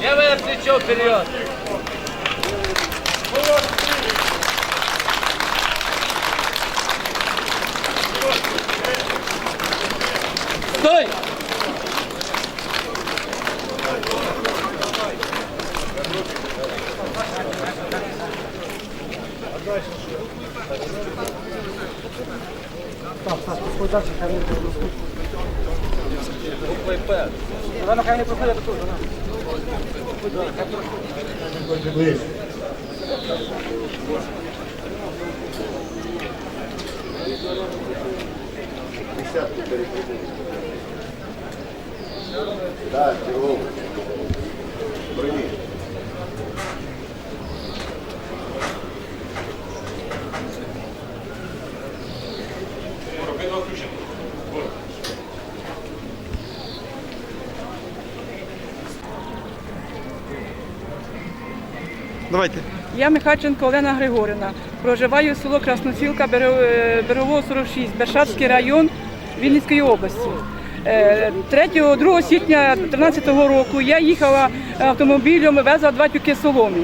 Левое плечо вперед. Стой! Так, червоно. Прийми. Давайте. Я Михайченко Олена Григорівна. Проживаю в село Красноцілка, Бере- е, Берегово 46, Бершацький район Вінницької області. Е, 3 2 січня 2013 року я їхала автомобілем, везла два тюки соломи.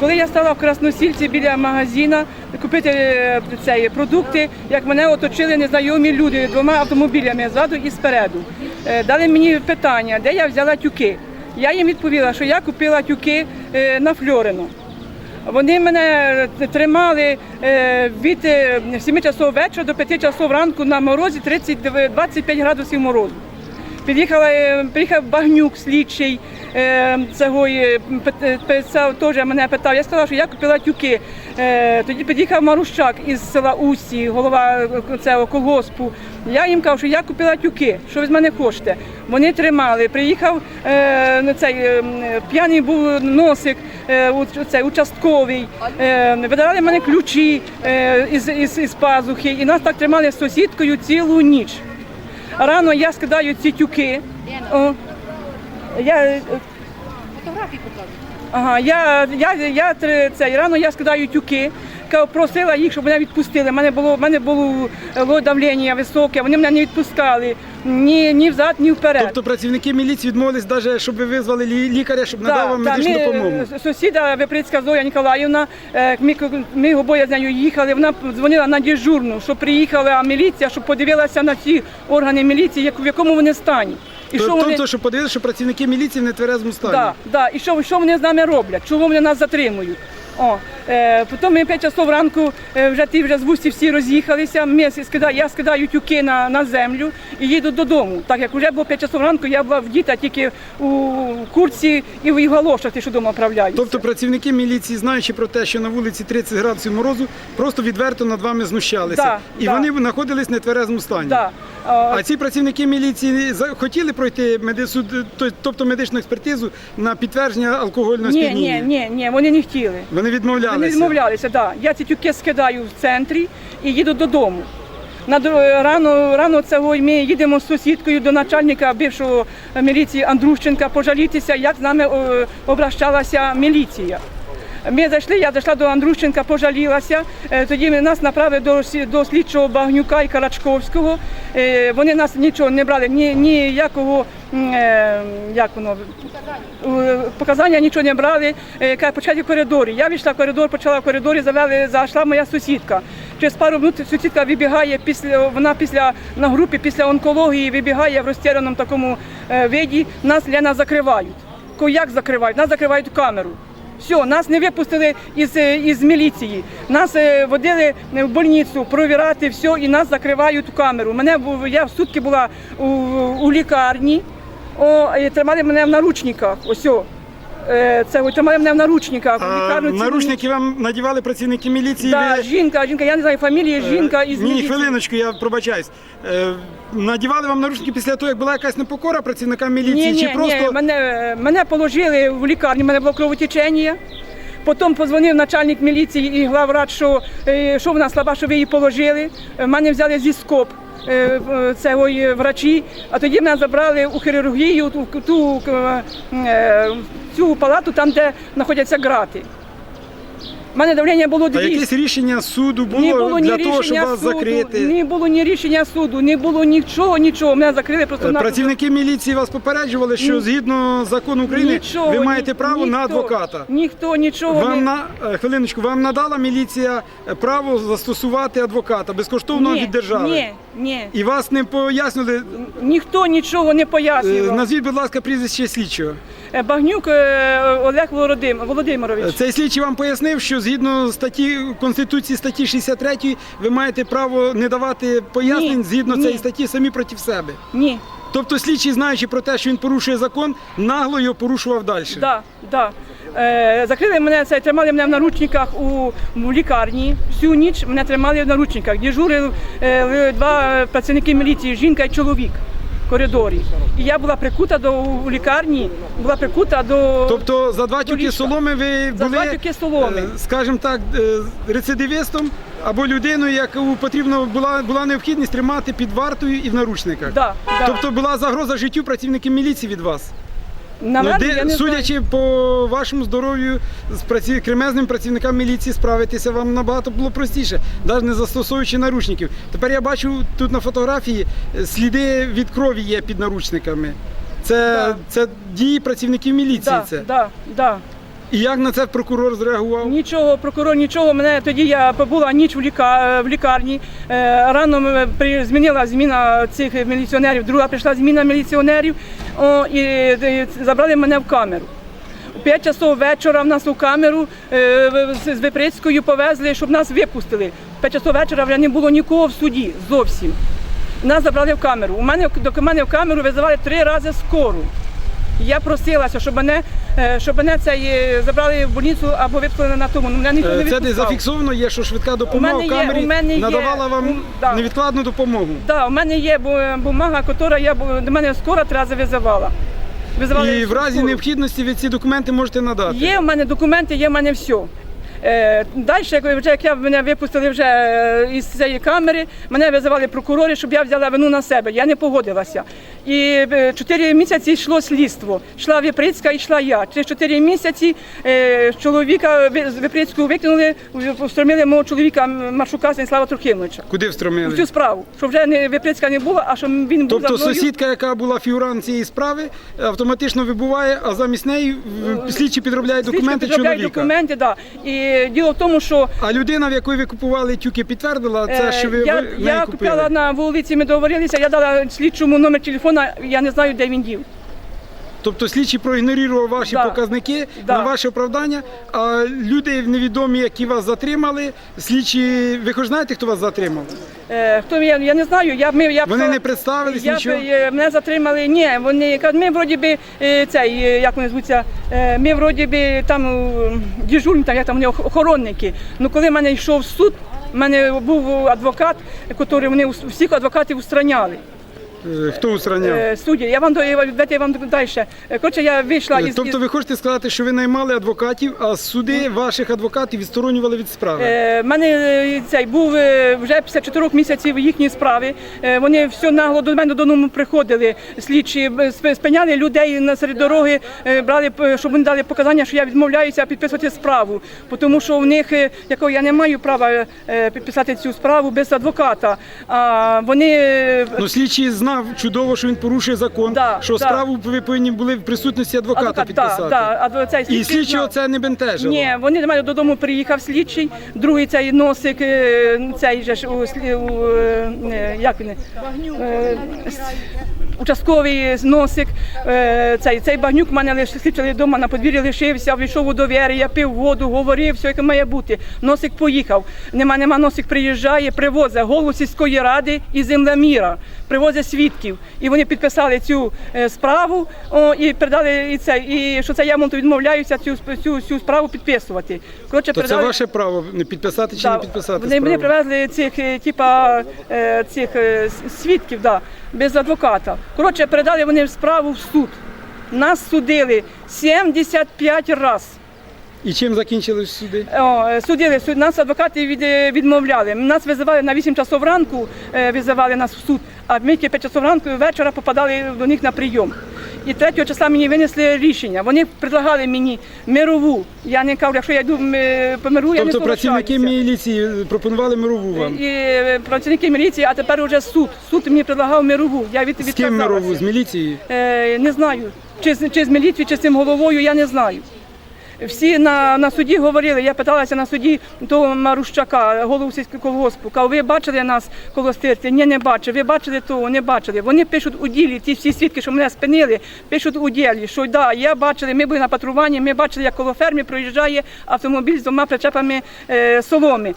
Коли я стала в Красносільці біля магазина купити е, цей, продукти, як мене оточили незнайомі люди двома автомобілями ззаду і спереду. Е, Дали мені питання, де я взяла тюки. Я їм відповіла, що я купила тюки е, на Фльорину. Вони мене тримали е, від е, 7 часов вечора до 5 часов ранку на морозі 30, 25 градусів морозу. Під'їхала, е, приїхав багнюк слідчий, е, цього, е, писав, теж мене питав. Я сказала, що я купила тюки. Тоді під'їхав Марущак із села Усті, голова цього колгоспу. Я їм кажу, що я купила тюки, що ви з мене хочете. Вони тримали. Приїхав ну, цей п'яний був носик, у- цей участковий. Видавали мене ключі із, із, із пазухи, і нас так тримали з сусідкою цілу ніч. Рано я скидаю ці тюки. О, я, е, Фотографії показують. ага, я, я, я, тр- цей, рано я скидаю тюки. Ка- Просила їх, щоб мене відпустили. У мене було, в мене було, е, було давлення високе, вони мене не відпускали ні, ні взад, ні вперед. Тобто працівники міліції відмовились навіть, щоб ви визвали лі- лікаря, щоб надав вам медичну ми, допомогу. е, Сусіда Виприцька Зоя Ніколаївна, е, ми, ми обоє з нею їхали, вона дзвонила на дежурну, що приїхала міліція, щоб подивилася на ці органи міліції, як- в якому вони стані. І що вони... Тобто, щоб подивилися, що працівники міліції в нетверезому стані. Да, да. І що, що вони з нами роблять? Чого вони нас затримують? О, е, потім ми 5 часов ранку е, вже ті вже з вусті всі роз'їхалися. Ми скидаю, я скидаю тюки на, на землю і їду додому. Так як вже було 5 часов ранку, я була в діта тільки у курці і в галошах, ті, що вдома правляються. Тобто працівники міліції, знаючи про те, що на вулиці 30 градусів морозу, просто відверто над вами знущалися. Да, і да. вони знаходились в нетверезому стані. да. а, ці працівники міліції хотіли пройти медису, тобто медичну експертизу на підтвердження алкогольного ні, сп'яніння? ні, ні, ні, вони не хотіли. Вони відмовлялися. Вони відмовлялися, да. Я ці тюки скидаю в центрі і їду додому. На рано, рано цього ми їдемо з сусідкою до начальника бившого міліції Андрущенка пожалітися, як з нами обращалася міліція. Ми зайшли, я зайшла до Андрущенка, пожалілася. Е, Тоді нас направили до, до слідчого Багнюка і Карачковського. Е, Вони нас нічого не брали, ні, ніякого е, як воно, показання нічого не брали. Почати в коридорі. Я вийшла в коридор, почала в коридорі, завели, зайшла моя сусідка. Через пару минут сусідка вибігає після вона після на групі після онкології вибігає в розтіряному такому виді. Нас Лена закривають. Як закривають? Нас закривають камеру. Все, нас не випустили із, е, із міліції. Нас е, водили в больницю провірати все і нас закривають у камеру. Мене я в сутки була у, у лікарні. О, і тримали мене в наручниках. Ось. Е, Це тримали мене в наручниках. в А лікарню цілу наручники вам надівали працівники міліції? ніч. Да, ви- жінка, жінка, я не знаю, фамілія жінка із Ні, міліції. хвилиночку, я пробачаюсь. Е, надівали вам наручники після того, як була якась непокора працівника міліції? Ні, чи просто ні, мене, мене положили в лікарні, мене було кровотечення. Потім позвонив начальник міліції і главврач, що, е, що вона слаба, що ви її положили. Е, Мене взяли зі скоп е, в- цього е, врачі, а тоді мене забрали у хірургію, ту, ту, е, в цю палату, там, де знаходяться грати. У мене давлення було А 200. якесь рішення суду було, Не було ні для того, щоб рішення вас суду, закрити? не було ні рішення суду, не було нічого, нічого. Мене закрили просто Е, на Працівники міліції вас попереджували, що Ні. згідно закону України Нічого, ви ні- маєте право на ніхто, адвоката. Ніхто нічого Вам не на е, хвилиночку, вам надала міліція е, право застосувати адвоката безкоштовно ні, від держави. Ні, ні. І вас не пояснили. Ніхто нічого не Е, пояснював. Назвіть, будь ласка, прізвище слідчого. Е, Багнюк е, Олег Володим- Е, Володимирович. Цей слідчий вам пояснив, що згідно статті Конституції статті 63 ви маєте право не давати пояснень Ні, згідно ні. цієї статті самі проти себе. Ні, Тобто слідчий, знаючи про те, що він порушує закон, нагло його порушував далі. да, да. Е, закрили мене це, тримали мене в наручниках у, в лікарні. Всю ніч мене тримали в наручниках. Дежурили е, два працівники міліції, жінка і чоловік коридорі. І я була прикута до у лікарні, була прикута до Тобто за два тюки ліжка. соломи ви За були, два тюки соломи. е, скажімо так, е, рецидивістом або людиною, яку потрібно була, була необхідність тримати під вартою і в наручниках. Да, да. Тобто була загроза життю працівників міліції від вас. Наверно, ну, де, я не знаю. судячи по вашому здоров'ю з праці... кремезним працівникам міліції справитися вам набагато було простіше, навіть не застосовуючи наручників. Тепер я бачу тут на фотографії е, сліди від крові є під наручниками. Це, Да. це дії працівників міліції. да, Це. да, да. І як на це прокурор зреагував? Нічого, прокурор, нічого. Мене тоді я побула ніч в, ліка, в лікарні. Е, рано при, змінила зміна цих міліціонерів. Друга прийшла зміна міліціонерів о, і, е, забрали мене в камеру. У 5 часов вечора в нас у камеру е, з Виприцькою повезли, щоб нас випустили. В 5 часов вечора вже не було нікого в суді зовсім. Нас забрали в камеру. У мене до мене в камеру визивали три рази скору. Я просилася, щоб мене, е, щоб мене цей е, забрали в больницю або відклали на тому. Ну, Мене ніхто не відпускав. Це десь зафіксовано є, що швидка допомога мене в є- у мене є- надавала вам да. невідкладну допомогу. Да, у мене є бумага, яка я до мене скоро три рази визивала. Визивали І в разі необхідності ви ці документи можете надати. Є у мене документи, є в мене все. Е, далі, як, я мене випустили вже е, із цієї камери, мене визивали прокурори, щоб я взяла вину на себе. Я не погодилася. І е, чотири місяці йшло слідство. Йшла Виприцька, йшла я. Через чотири місяці чоловіка з Виприцьку викинули, встромили мого чоловіка Маршука Станіслава Трохимовича. Куди У встромили? цю справу, щоб вже не Виприцька не було, а щоб він був Тобто за мною. сусідка, яка була фігурантом цієї справи, автоматично вибуває, а замість неї слідчі підробляють Слідчі документи підробляють чоловіка. документи, да. І діло в тому, що А людина, в якої ви купували тюки, підтвердила це, Е, що ви, я, ви в неї я купили. купила на вулиці, ми договорилися, я дала слідчому номер телефона, я не знаю, де він дів. Тобто слідчий проігнорував ваші Да. показники Да. на ваше оправдання, а люди невідомі, які вас затримали, слідчі, ви хоч знаєте, хто вас затримав? Е, хто я, я не знаю, я, ми, я Вони не представились, я, нічого? е, Мене затримали, ні, вони кажуть, ми вроді би, е, цей, е, як вони звуться, ми вроді би там дежурні, так, як там вони охоронники. Ну коли в мене йшов суд, в мене був адвокат, який вони всіх адвокатів устраняли. Е, Хто устраняв? Е, судді, я вам дайте я вам далі. Е, Коротше, я вийшла із Тобто ви хочете сказати, що ви наймали адвокатів, а суди ваших адвокатів відсторонювали від справи? В мене цей був вже після чотирьох місяців їхні справи. Вони все нагло до мене додому приходили. Слідчі спиняли людей на серед дороги, брали, щоб вони дали показання, що я відмовляюся підписувати справу. Тому що в них, якого я не маю права підписати цю справу без адвоката. А вони Ну, слідчий знав чудово, що він порушує закон, Да, що да. справу ви повинні були в присутності адвоката адвокат, підписати. да, да, адво- цей І слідчого знав. це не бентежило. Ні, вони до мене додому приїхав слідчий, другий цей носик, е, цей же ж у, слі- у е, як він, е, с- участковий носик, е, цей, цей багнюк в мене лиш слідчий вдома на подвір'ї лишився, вийшов у довір'я, я пив воду, говорив, все як має бути. Носик поїхав. Нема, нема, носик приїжджає, привозить голову сільської ради і землеміра, привозить свідків. І вони підписали цю е, справу о, і передали і це, і що це я мовто відмовляюся цю, цю, цю справу підписувати. Коротше, То це ваше право не підписати чи Да. не підписати Вони мені привезли цих е, типа цих свідків, да, без адвоката. Коротше, передали вони справу в суд. Нас судили 75 разів. І чим закінчились суди? О, е, судили, суд, нас адвокати від, е, відмовляли. Нас визивали на 8 часов ранку, е, визивали нас в суд, а ми ті 5 часов ранку вечора попадали до них на прийом. І 3 числа мені винесли рішення. Вони предлагали мені мирову. Я не кажу, якщо я йду по миру, я не Тобто працівники міліції пропонували мирову вам. І е, працівники міліції, а тепер уже суд. Суд мені предлагав мирову. Я від, З ким відказалася. мирову? З міліції? Е, не знаю, чи, з- чи з міліцією, чи з цим головою, я не знаю. Всі на, на суді говорили, я питалася на суді того Марущака, голову сільського колгоспу. Кажу, ви бачили нас коло стирці? Ні, не бачили. Ви бачили того, не бачили. Вони пишуть у ділі, ті всі свідки, що мене спинили, пишуть у ділі, що да, я бачили, ми були на патрулюванні, ми бачили, як коло ферми проїжджає автомобіль з двома причепами е, соломи.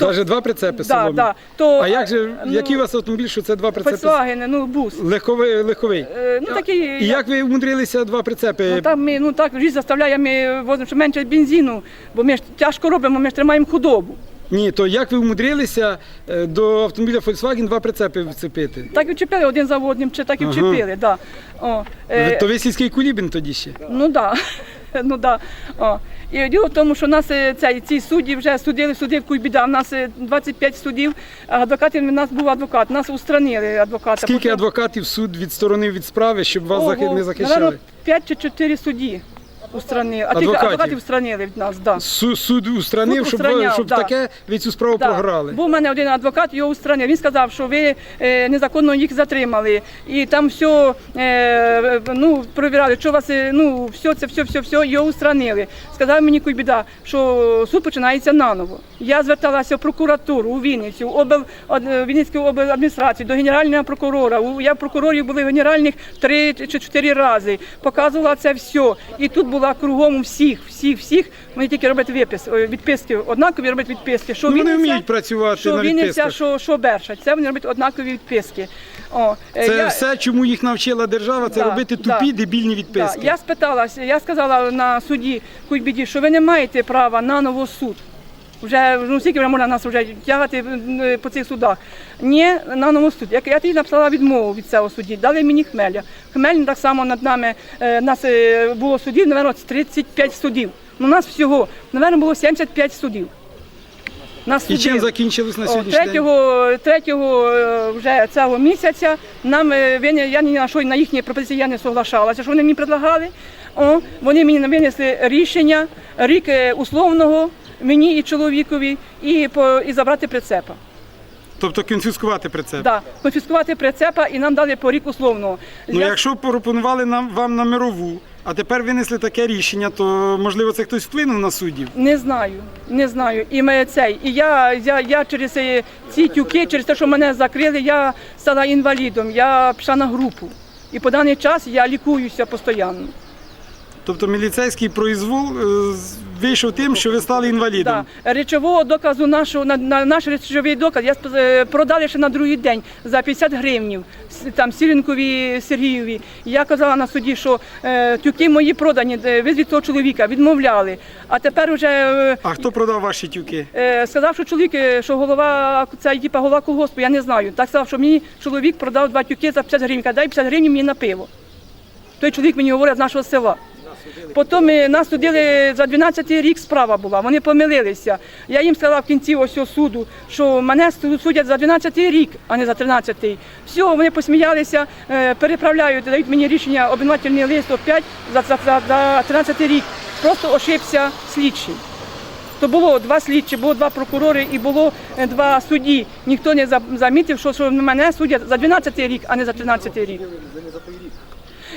Навіть два прицепи Да, соломі. да. То, А як же, ну, який у вас автомобіль, що це два прицепи? Volkswagen, ну бус. Легковий, легковий. Е, ну такі. І як ви умудрилися два прицепи? Ну, так, ми, ну так, життя заставляє, ми возимо що менше бензину, бо ми ж тяжко робимо, ми ж тримаємо худобу. Ні, то як ви умудрилися е, до автомобіля Volkswagen два прицепи вцепити? Так і вчепили один за одним, чи так і Ага. вчепили. Да. О, е, То ви сільський кулібін тоді ще? Ну так. Да. Ну, да. О. І діло в тому, що нас е, цей, ці судді вже судили, судив Куйбіда. У нас е, 25 судів, адвокатів у нас був адвокат. Нас устранили адвоката. Скільки адвокатів суд відсторонив від справи, щоб вас Ого, не захищали? наверно, 5 чи 4 судді устранили. А тільки Адвокатів? адвокатів устранили від нас, да. Су- Суд устранив, Суд щоб, устраняв, щоб да. таке ви цю справу Да. програли. Був у мене один адвокат, його устранив. Він сказав, що ви е, незаконно їх затримали. І там все е, ну, провірали, що вас, е, ну, все, це все, все, все, його устранили. Сказав мені Куйбіда, що суд починається наново. Я зверталася в прокуратуру у Вінницю, в обл, од- е, Вінницьку обладміністрацію, до генерального прокурора. У- Я прокурорів були генеральних три чи чотири рази. Показувала це все. І тут була кругом всіх, всіх, всіх. Вони тільки роблять випис, відписки, однакові роблять відписки. Що Ну, вони Вінниця- вміють працювати що на Вінниця, відписках. що, що Бершать. Це вони роблять однакові відписки. О, е, Це я- все, чому їх навчила держава, це Да, робити да. тупі дебільні Да, відписки. я спиталася, я сказала на суді Куйбіді, що ви не маєте права на новосуд. Вже ну скільки вже можна нас вже тягати е, по цих судах. Ні, на новосуд. Як я тоді написала відмову від цього судді, дали мені хмеля. Хмель так само над нами е, нас е, було судів, напевно, 35 судів. Ну, у нас всього, напевно, було 75 судів. Нас І чим судили. закінчилось на сьогоднішній день? третього, третього е, вже цього місяця нам е, я ні на що на їхні пропозиції я не соглашалася, що вони мені предлагали. О, вони мені винесли рішення рік е, условного мені і чоловікові, і по і забрати прицепа. Тобто конфіскувати прицеп. Да, конфіскувати прицепа і нам дали по рік условного. Ну, Я- якщо пропонували нам вам на мирову, а тепер винесли таке рішення, то можливо це хтось вплинув на суддів. Не знаю, не знаю. І ми цей. І я, я, я через е, ці тюки, через те, що мене закрили, я стала інвалідом, я пішла на групу. І по даний час я лікуюся постійно. Тобто міліцейський произвол е, з- вийшов тим, що ви стали інвалідом. Да. Речового доказу нашого на, на наш речовий доказ я е, продали ще на другий день за 50 гривнів там Сіренкові Сергієві. Я казала на суді, що е, тюки мої продані, е, визвіть того чоловіка, відмовляли. А тепер вже е, А хто продав ваші тюки? Е, сказав, що чоловік, е, що голова, це типа голова колгоспу, я не знаю. Так сказав, що мені чоловік продав два тюки за 50 гривень, дай 50 гривень мені на пиво. Той чоловік мені говорить з нашого села. Потім е, нас судили за 12 рік справа була, вони помилилися. Я їм сказала в кінці ось суду, що мене судять за 12 рік, а не за 13. Все, вони посміялися, е, переправляють, дають мені рішення, обвинувальний лист опять за, за, за, за 13 рік. Просто ошибся слідчий. То було два слідчі, було два прокурори і було е, два судді. Ніхто не замітив, що, що мене судять за 12 рік, а не за 13 рік.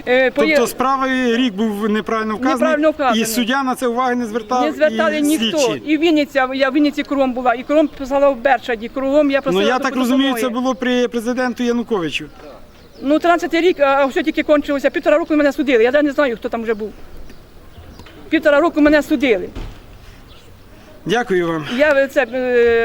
Е, поє- Тобто справи рік був неправильно вказаний, Неправильно вказаний. і суддя на це уваги не звертав. не звертали і ніхто. слідчі. І Вінниця, я в Вінниці кругом була, і кругом писала в Бершаді, кругом я Ну просила я так розумію, це було при президенту Януковичу. Ну, 13 рік, а все тільки кончилося. Півтора року мене судили. Я навіть не знаю, хто там вже був. Півтора року мене судили. Дякую вам. Я це. е,